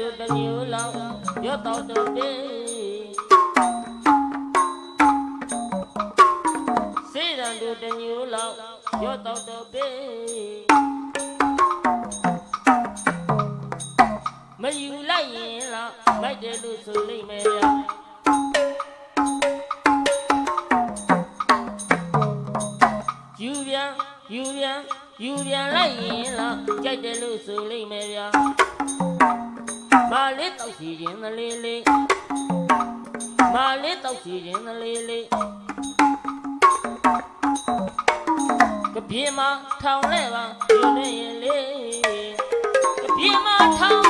ရော့တော့တော့တေစေရန်တို့တညိုလောက်ရော့တော့တော့ပေမယူလိုက်ရင်လားမိုက်တယ်လို့ဆိုလိမ့်မယ်ဗျာယူပြန်ယူပြန်ယူပြန်လိုက်ရင်လားကြိုက်တယ်လို့ဆိုလိမ့်မယ်ဗျာမာ လေးတောက်စီခြင်းသလေးလေးမာလေးတောက်စီခြင်းသလေးလေးကပြေမထောင်လဲပါယူနေရင်လေကပြေမထောင်လဲ